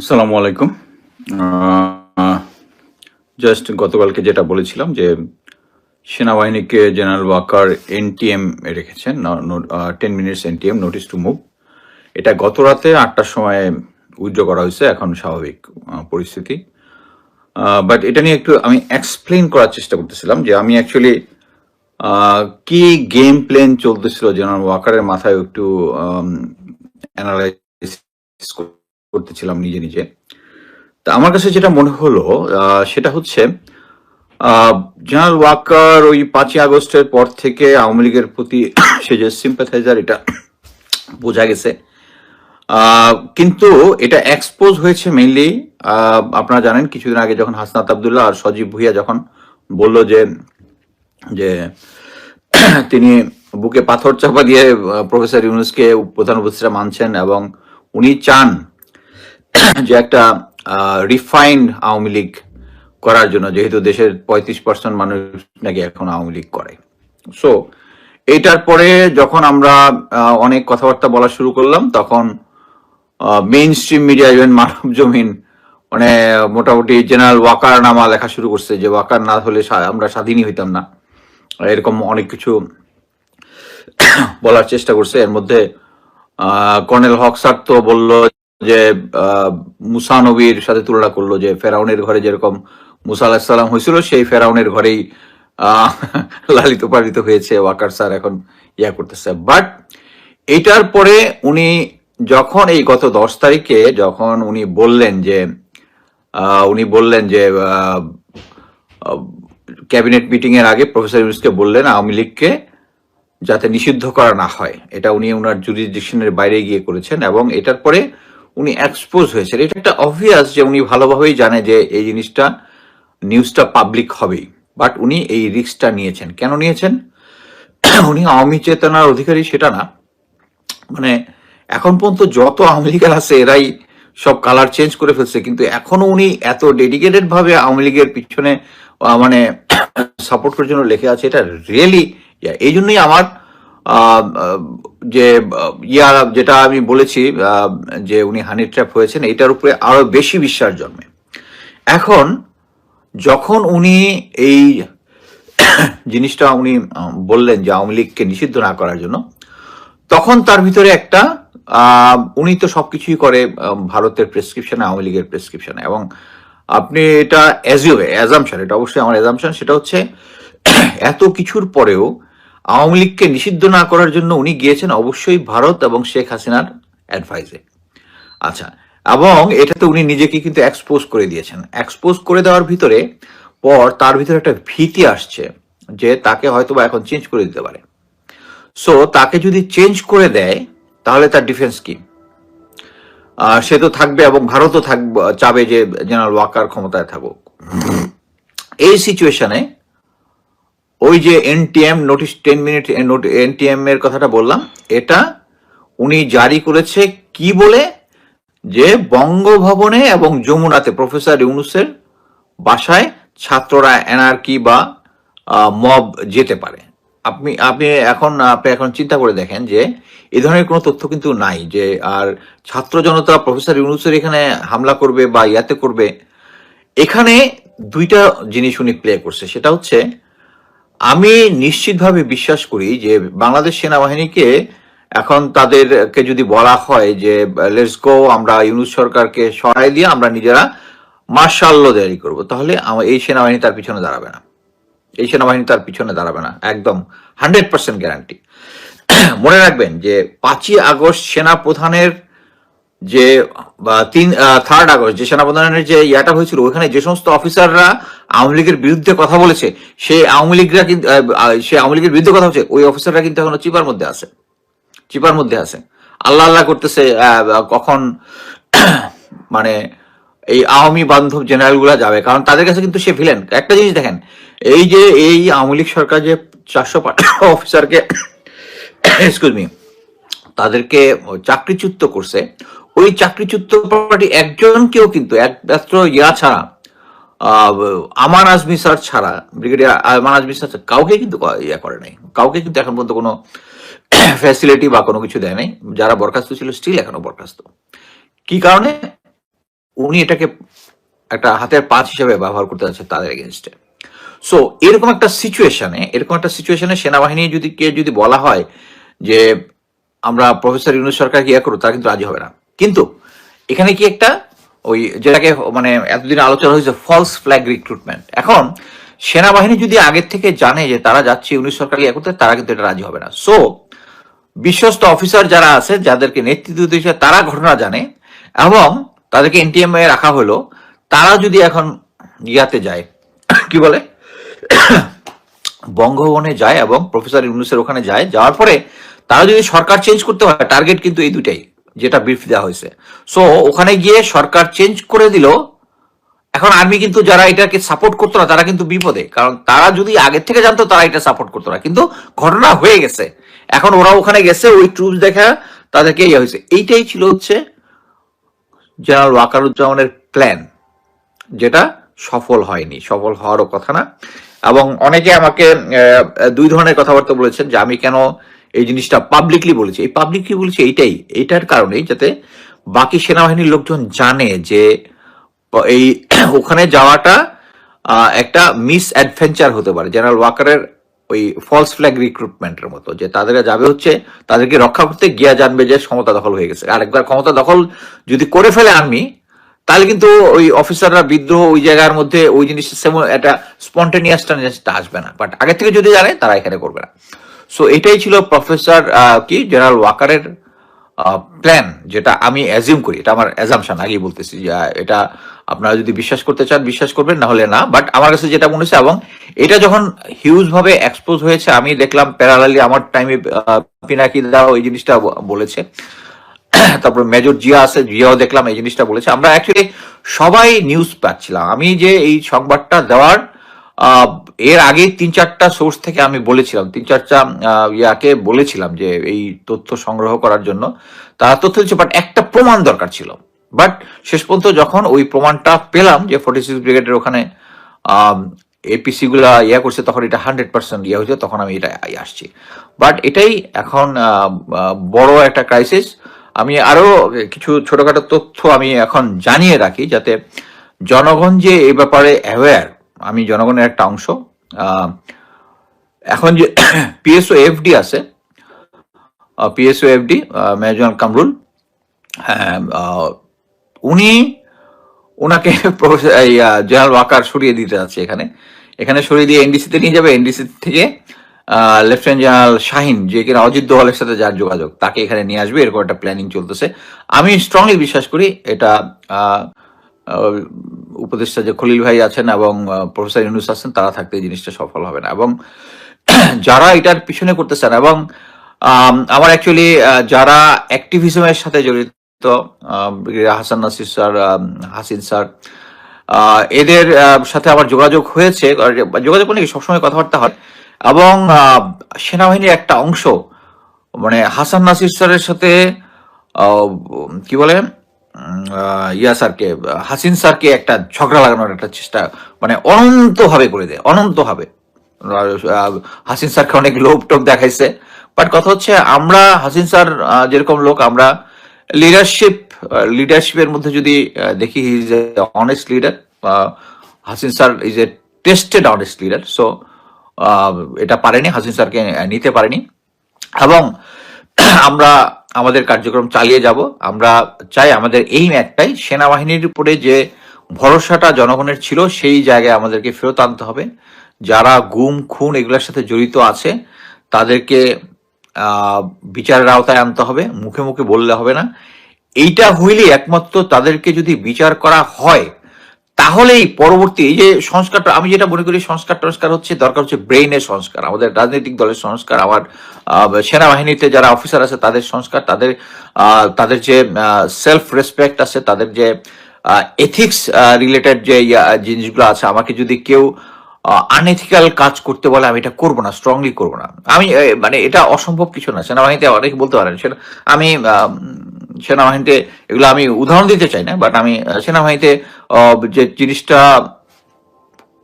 আসসালামু আলাইকুম। জাস্ট গতকালকে যেটা বলেছিলাম যে সেনাবাহিনীকে জেনারেল ওয়াকার এনটিএম রেখেছেন ten minutes NTM notice to move এটা গত রাতে আটটার সময় উইথড্র করা হয়েছে, এখন স্বাভাবিক পরিস্থিতি। বাট এটা নিয়ে একটু আমি এক্সপ্লেন করার চেষ্টা করতেছিলাম যে আমি অ্যাকচুয়ালি কি গেম প্ল্যান চলতেছিল জেনারেল ওয়াকারের মাথায় একটু অ্যানালাইজ করতেছিলাম নিজে নিজে। তা আমার কাছে যেটা মনে হলো সেটা হচ্ছে জেনারেল ওয়াকার ওই পাঁচই আগস্টের পর থেকে আওয়ামী লীগের প্রতি সে যে সিম্পাথাইজার এটা বোঝা গেছে। কিন্তু এটা এক্সপোজ হয়েছে মেইনলি আপনারা জানেন কিছুদিন আগে যখন হাসনাত আবদুল্লাহ আর সজীব ভুইয়া যখন বলল যে যে তিনি বুকে পাথর চাপা দিয়ে প্রফেসর ইউনুসকে প্রধান উপদেষ্টা মানছেন এবং উনি চান যে একটা রিফাইন্ড আওয়ামী লীগ করার জন্য, যেহেতু দেশের পঁয়ত্রিশ পার্সেন্ট মানুষ নাকি এখন আওয়ামী লীগ করে। সো এইটার পরে যখন আমরা অনেক কথাবার্তা বলা শুরু করলাম, তখন mainstream media even Manab Zamin মানে মোটামুটি জেনারেল ওয়াকার নামা লেখা শুরু করছে, যে ওয়াকার না হলে আমরা স্বাধীনই হইতাম না। এরকম অনেক কিছু বলার চেষ্টা করছে। এর মধ্যে কর্নেল হক স্যার তো বলল যে আহ, মুসা নবীর সাথে তুলনা করল যে ফেরাউনের ঘরে যেরকম মুসা আলাহিসাল্লাম হয়েছিল সেই ফেরাউনের ঘরেই লালিত পালিত হয়েছে ওয়াকার স্যার এখন ইয়া করতেছে। বাট এইটার পরে উনি যখন এই গত দশ তারিখে যখন উনি বললেন যে উনি বললেন যে ক্যাবিনেট মিটিং এর আগে প্রফেসর ইউনুসকে বললেন আওয়ামী লীগকে যাতে নিষিদ্ধ করা না হয়। এটা উনি ওনার জুরিডিকশনের বাইরে গিয়ে করেছেন এবং এটার পরে উনি এক্সপোজ হয়েছেন। এটা একটা অবভিয়াস যে উনি ভালোভাবেই জানে যে এই জিনিসটা নিউজটা পাবলিক হবেই। বাট উনি এই রিস্কটা নিয়েছেন। কেন নিয়েছেন? উনি আওয়ামী চেতনার অধিকারী, সেটা না। মানে এখন পর্যন্ত যত আওয়ামী লীগের আছে, এরাই সব কালার চেঞ্জ করে ফেলছে। কিন্তু এখনও উনি এত ডেডিকেটেড ভাবে আওয়ামী লীগের পিছনে মানে সাপোর্ট করার জন্য লেখে আছে, এটা রিয়েলি এই জন্যই আমার যে ইয়ার ইয়া, যেটা আমি বলেছি যে উনি হানি ট্র্যাপ হয়েছেন এটার উপরে আরও বেশি বিশ্বাস জন্মে। এখন যখন উনি এই জিনিসটা উনি বললেন যে আওয়ামী লীগকে নিষিদ্ধ না করার জন্য, তখন তার ভিতরে একটা উনি তো সবকিছুই করে ভারতের প্রেসক্রিপশনে আওয়ামী লীগের প্রেসক্রিপশনে এবং আপনি এটা অ্যাজিও অ্যাজামশন এটা অবশ্যই আমার অ্যাজামশন সেটা হচ্ছে এত কিছুর পরেও আওয়ামী লীগকে নিষিদ্ধ না করার জন্য উনি গিয়েছেন অবশ্যই ভারত এবং শেখ হাসিনার অ্যাডভাইসে আচ্ছা এবং এটাতে উনি নিজেকে কিন্তু এক্সপোজ করে দিয়েছেন। এক্সপোজ করে দেওয়ার ভিতরে পর তার ভিতরে একটা ভীতি আসছে যে তাকে হয়তো বা এখন চেঞ্জ করে দিতে পারে। সো তাকে যদি চেঞ্জ করে দেয়, তাহলে তার ডিফেন্স কি? সে তো থাকবে এবং ভারতও থাকবে চাবে যে জেনারেল ওয়াকার ক্ষমতায় থাকুক। এই সিচুয়েশনে ওই যে NTM notice ten minute NTM এর কথাটা বললাম, এটা উনি জারি করেছে কি বলে? যে বঙ্গভবনে এবং যমুনাতে প্রফেসর ইউনুসের বাসায় ছাত্ররা এনআরকি বা মব যেতে পারে। আপনি আপনি এখন আপনি এখন চিন্তা করে দেখেন যে এ ধরনের কোনো তথ্য কিন্তু নাই যে আর ছাত্র জনতা প্রফেসর ইউনুসের এখানে হামলা করবে বা ইয়াতে করবে। এখানে দুইটা জিনিস উনি প্লে করছে, সেটা হচ্ছে আমি নিশ্চিতভাবে বিশ্বাস করি যে বাংলাদেশ সেনাবাহিনীকে এখন তাদেরকে যদি বলা হয় যে লেটস গো আমরা ইউনুস সরকারকে সরাই দিয়ে আমরা নিজেরা মার্শাল্য জারি করব, তাহলে এই সেনাবাহিনী তার পিছনে দাঁড়াবে না। এই সেনাবাহিনী তার পিছনে দাঁড়াবে না, একদম হান্ড্রেড পার্সেন্ট গ্যারান্টি। মনে রাখবেন যে পাঁচই আগস্ট সেনা প্রধানের যে তিন থার্ড আগস্ট যে সেনাপ্রধানের যে ইয়াটা হয়েছিল, ওখানে যে সমস্ত অফিসাররা আওয়ামী লীগের বিরুদ্ধে কথা বলেছে, সেই আওয়ামী লীগরা কিন্তু সে আওয়ামী লীগের বিরুদ্ধে কথা হচ্ছে ওই অফিসাররা কিন্তু এখনও চিপার মধ্যে আছে। চিপার মধ্যে আছে। আল্লাহ আল্লাহ করতেছে কখন মানে এই আওয়ামী বান্ধব জেনারেলগুলা যাবে। কারণ তাদের কাছে কিন্তু সে ভিলেন একটা জিনিস দেখেন, এই যে, এই আওয়ামী লীগ সরকার যে চারশো অফিসারকে এক্সকিউজ মি তাদেরকে চাকরিচ্যুত করছে ওই চাকরিচ্যুত পার্টি একজনকেও কিন্তু একমাত্র ইয়া ছাড়া আমান আজমি স্যার ছাড়া, ব্রিগেডিয়ার আমান আজমি স্যার কাউকে কিন্তু ইয়া করে নাই। কাউকে কিন্তু এখন পর্যন্ত কোনো ফ্যাসিলিটি বা কোনো কিছু দেয় নাই। যারা বরখাস্ত ছিল স্টিল এখনও বরখাস্ত। কি কারণে? উনি এটাকে একটা হাতের পাঁচ হিসেবে ব্যবহার করতে যাচ্ছে তাদের এগেনস্টে সো এরকম একটা সিচুয়েশনে এরকম একটা সিচুয়েশনে সেনাবাহিনী যদি, কে যদি বলা হয় যে, আমরা প্রফেসর ইউনুস সরকারকে ইয়া করব তারা কিন্তু রাজি হবে না। কিন্তু এখানে কি একটা ওই যেটাকে মানে এতদিন আলোচনা হয়েছে ফলস ফ্ল্যাগ রিক্রুটমেন্ট এখন সেনাবাহিনী যদি আগের থেকে জানে যে তারা যাচ্ছে ইউনিট সরকারকে ইয়ে করতে তারা কিন্তু এটা রাজি হবে না। সো বিশ্বস্ত অফিসার যারা আছে, যাদেরকে নেতৃত্ব দিয়েছে, তারা ঘটনা জানে এবং তাদেরকে এনটিএম এ রাখা হলো। তারা যদি এখন ইয়াতে যায়, কি বলে? বঙ্গভবনে যায় এবং প্রফেসর ইউনুসের ওখানে যায়, যাওয়ার পরে তারা যদি সরকার চেঞ্জ করতে হয় টার্গেট কিন্তু এই দুটাই যেটা ব্রিফ দেওয়া হয়েছে। সো ওখানে গিয়ে সরকার চেঞ্জ করে দিল। এখন আর্মি কিন্তু যারা এটাকে সাপোর্ট করতো না, তারা কিন্তু বিপদে। কারণ তারা যদি আগের থেকে জানতো, তারা এটা সাপোর্ট করতো না। কিন্তু ঘটনা হয়ে গেছে। এখন ওরা ওখানে গেছে, ওই ট্রুপস দেখা তাদেরকে ইয়ে হয়েছে। এইটাই ছিল হচ্ছে জেনারেল ওয়াকারুজ্জামানের প্ল্যান যেটা সফল হয়নি। সফল হওয়ারও কথা না। এবং অনেকে আমাকে দুই ধরনের কথাবার্তা বলেছেন যে আমি কেন এই জিনিসটা পাবলিকলি বলেছি। এই পাবলিকলি বলেছি এইটাই। এইটার কারণেই যাতে বাকি সেনাবাহিনীর লোকজন জানে যে এই ওখানে যাওয়াটা একটা মিস অ্যাডভেঞ্চার হতে পারে। জেনারেল ওয়াকারের ওই ফলস ফ্ল্যাগ রিক্রুটমেন্টের মতো, যে তাদেরকে যাবে হচ্ছে, তাদেরকে রক্ষা করতে গিয়া জানবে যে ক্ষমতা দখল হয়ে গেছে। আরেকবার ক্ষমতা দখল যদি করে ফেলে আর্মি তাহলে কিন্তু ওই অফিসাররা বিদ্রোহ ওই জায়গার মধ্যে ওই জিনিসটা একটা স্পন্টেনিয়াসটা আসবে না। বাট আগে থেকে যদি জানে, তারা এখানে করবে না। সো এটাই ছিল প্রফেসর কি? জেনারেল ওয়াকারের প্ল্যান যেটা আমি অ্যাজিউম করি। এটা আমার অ্যাজামশন আগেই বলতেছি যে এটা আপনারা যদি বিশ্বাস করতে চান, বিশ্বাস করবেন, না হলে না। বাট আমার কাছে যেটা মনে হচ্ছে, এবং এটা যখন হিউজভাবে এক্সপোজ হয়েছে, আমি দেখলাম প্যারালালি আমার টাইমে পিনাকি দা ওই জিনিসটা বলেছে। তারপর মেজর জিয়া আছে, জিয়াও দেখলাম এই জিনিসটা বলেছে। আমরা অ্যাকচুয়ালি সবাই নিউজ পাচ্ছিলাম। আমি যে এই সংবাদটা দেওয়ার এর আগে তিন চারটা সোর্স থেকে আমি বলেছিলাম, তিন চারটা ইয়াকে বলেছিলাম যে এই তথ্য সংগ্রহ করার জন্য। তারা তথ্য দিচ্ছে বাট একটা প্রমাণ দরকার ছিল। বাট শেষ পর্যন্ত যখন ওই প্রমাণটা পেলাম যে ফোর্টি সিক্স ব্রিগেডের ওখানে এপিসি গুলা ইয়া করছে, তখন এটা হান্ড্রেড পার্সেন্ট ইয়ে হয়েছে, তখন আমি এটা আসছি। বাট এটাই এখন বড় একটা ক্রাইসিস আমি আরও কিছু ছোটখাটো তথ্য আমি এখন জানিয়ে রাখি, যাতে জনগণ যে এই ব্যাপারে অ্যাওয়্যার আমি জনগণের একটা অংশ এখন যে পিএসও এফডি আছে পিএসও এফডি মেজর কামরুল হ্যাঁ উনি ওনাকে জেনারেল ওয়াকার সরিয়ে দিতে যাচ্ছে এখানে। এখানে সরিয়ে দিয়ে এনডিসিতে নিয়ে যাবে। এনডিসি থেকে লেফটেন্যান্ট জেনারেল শাহিন যে কিনা অজিত দোয়ালের সাথে যার যোগাযোগ, তাকে এখানে নিয়ে আসবে। এরকম একটা প্ল্যানিং চলতেছে। আমি স্ট্রংলি বিশ্বাস করি এটা উপদেষ্টা যে খলিল ভাই আছেন এবং প্রফেসর ইউনুস আছেন, তারা থাকতে এই জিনিসটা সফল হবে না। এবং যারা এটার পিছনে করতেছেন এবং আমার অ্যাকচুয়ালি যারা অ্যাক্টিভিজমের সাথে জড়িত হাসান নাসির স্যার হাসিন স্যার এদের সাথে আমার যোগাযোগ হয়েছে যোগাযোগ মানে সবসময় কথাবার্তা হয়। এবং সেনাবাহিনীর একটা অংশ মানে হাসান নাসির স্যারের সাথে কি বলে? ইয়া স্যারকে হাসিন স্যারকে একটা ঝগড়া লাগানোর একটা চেষ্টা মানে অনন্তভাবে করে দেয়, অনন্তভাবে। হাসিন স্যারকে অনেক লোভ টোপ দেখাইছে। বাট কথা হচ্ছে, আমরা, হাসিন স্যার যেরকম লোক, আমরা লিডারশিপ লিডারশিপের মধ্যে যদি দেখি is a honest leader Hasin sir is a tested honest leader so এটা পারেনি, হাসিন স্যারকে নিতে পারেনি। এবং আমরা আমাদের কার্যক্রম চালিয়ে যাব। আমরা চাই আমাদের এই একটাই সেনাবাহিনীর উপরে যে ভরসাটা জনগণের ছিল, সেই জায়গায় আমাদেরকে ফেরত আনতে হবে। যারা গুম, খুন এগুলোর সাথে জড়িত আছে, তাদেরকে বিচারের আওতায় আনতে হবে। মুখে মুখে বললে হবে না। এইটা হইলে একমাত্র তাদেরকে যদি বিচার করা হয় তাহলেই পরবর্তী এই যে সংস্কারটা, আমি যেটা মনে করি সংস্কার টংস্কার হচ্ছে, দরকার হচ্ছে ব্রেইনের সংস্কার। আমাদের রাজনৈতিক দলের সংস্কার, আমার সেনাবাহিনীতে যারা অফিসার আছে, তাদের সংস্কার, তাদের তাদের যে সেলফ রেসপেক্ট আছে, তাদের যে এথিক্স রিলেটেড যে জিনিসগুলো আছে, আমাকে যদি কেউ আনএথিক্যাল কাজ করতে বলে, আমি এটা করব না স্ট্রংলি করব না। আমি মানে এটা অসম্ভব কিছু না। সেনাবাহিনীতে অনেকে বলতে পারেন, সেটা, আমি সেনাবাহিনীতে এগুলো আমি উদাহরণ দিতে চাই না বাট আমি সেনাবাহিনীতে যে জিনিসটা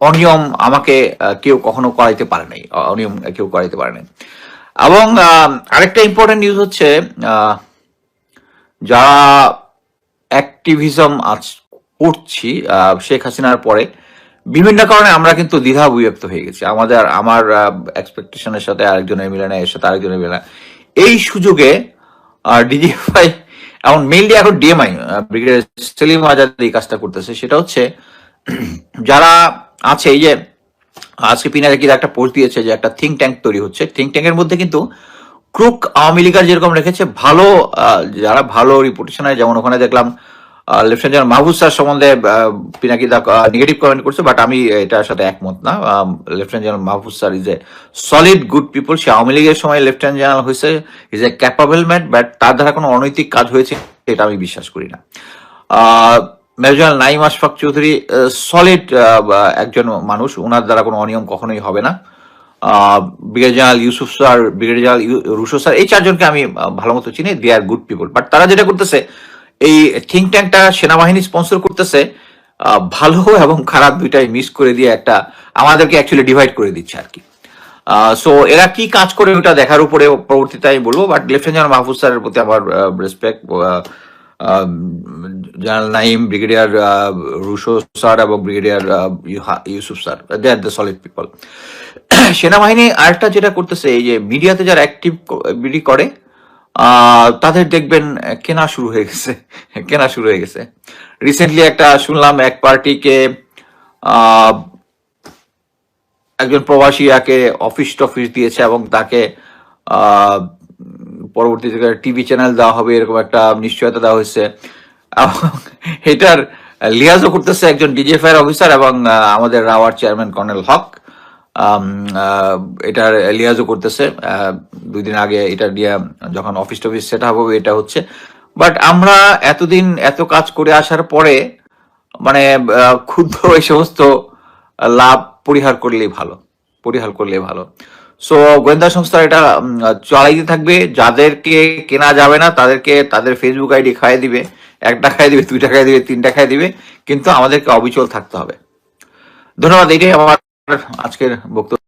অনিয়ম আমাকে কেউ কখনো করাইতে পারে নাই অনিয়ম কেউ করাইতে পারে নাই। এবং আরেকটা ইম্পর্টেন্ট নিউজ হচ্ছে যারা অ্যাক্টিভিজম পড়ছি আহ, শেখ হাসিনার পরে বিভিন্ন কারণে আমরা কিন্তু দ্বিধা বিভক্ত হয়ে গেছি। আমাদের আমার এক্সপেকটেশনের সাথে আরেকজনের মিলে না এর সাথে আরেকজনের মিলে না এই সুযোগে ডিজিএফআই এমন মেইনলি এখন ডিএমআই ব্রিগেডিয়ার সেলিম আজাদ এই কাজটা করতেছে। সেটা হচ্ছে, যারা আছে, এই যে আজকে পিনারে পিনাকির একটা পোস্ট দিয়েছে যে একটা থিঙ্ক ট্যাঙ্ক তৈরি হচ্ছে। থিঙ্ক ট্যাঙ্কের মধ্যে কিন্তু ক্রুক আওয়ামী লীগার যেরকম রেখেছে, ভালো যারা ভালো রিপোর্টেশন হয় যেমন ওখানে দেখলাম লেফটেন্যান্ট জেনারেল মাহবুব স্যার সম্বন্ধে পিনাকি দা নেগেটিভ কমেন্ট করছে বাট আমি এটার সাথে একমত না। Lieutenant general Mahbub sir is a solid good people সে আওয়ামী লীগের সময় লেফটেন্যান্ট জেনারেল হয়েছে is a capable man but তার দ্বারা কোনো অনৈতিক কাজ হয়েছে, এটা আমি বিশ্বাস করি না। Major general Naim Ashfaq Chowdhury solid একজন মানুষ ওনার দ্বারা কোনো অনিয়ম কখনোই হবে না। Brigade general Yusuf sir brigade general Rusho sir, এই চারজনকে আমি ভালো মতো চিনি they are good people but তারা যেটা করতেছে এই থিঙ্ক ট্যাঙ্কটা সেনাবাহিনী স্পন্সর করতেছে ভালো এবং খারাপ দুইটাই মিস করে দিয়ে একটা আমাদেরকে অ্যাকচুয়ালি ডিভাইড করে দিচ্ছে আর কি। সো এরা কি কাজ করে ওটা দেখার উপরে পরবর্তীতে আমি বলব বাট লেফটেন্যান্ট জেনারেল মাহফুজ স্যারের প্রতি আমার respect general Naim brigadier Rusho sir এবং brigadier Yusuf sir they are the solid people সেনাবাহিনী আরেকটা যেটা করতেছে, এই যে মিডিয়াতে যারা অ্যাক্টিভ করে তাদের দেখবেন কেনা শুরু হয়ে গেছে, কেনা শুরু হয়ে গেছে। রিসেন্টলি একটা শুনলাম, এক পার্টিকে একজন প্রবাসী একে অফিস টফিস দিয়েছে এবং তাকে পরবর্তীতে টিভি চ্যানেল দেওয়া হবে, এরকম একটা নিশ্চয়তা দেওয়া হয়েছে। এটার লিয়াজও করতেছে একজন ডিজিএফআই অফিসার এবং আমাদের রাওয়ার চেয়ারম্যান কর্নেল হক। এটার লিয়াজও করতেছে দুই দিন আগে এটা দিয়ে যখন অফিস টফিস সেট হবে, এটা হচ্ছে। বাট আমরা এতদিন এত কাজ করে আসার পরে মানে ক্ষুদ্র এই সমস্ত লাভ পরিহার করলেই ভালো, পরিহার করলেই ভালো। সো গোয়েন্দা সংস্থা এটা চালাইতে থাকবে। যাদেরকে কেনা যাবে না, তাদেরকে তাদের ফেসবুক আইডি খাইয়ে দিবে। একটা খাইয়ে দিবে, দুইটা খাইয়ে দিবে, তিনটা খাইয়ে দিবে। কিন্তু আমাদেরকে অবিচল থাকতে হবে। ধন্যবাদ, এটাই আমার আজকের বক্তব্য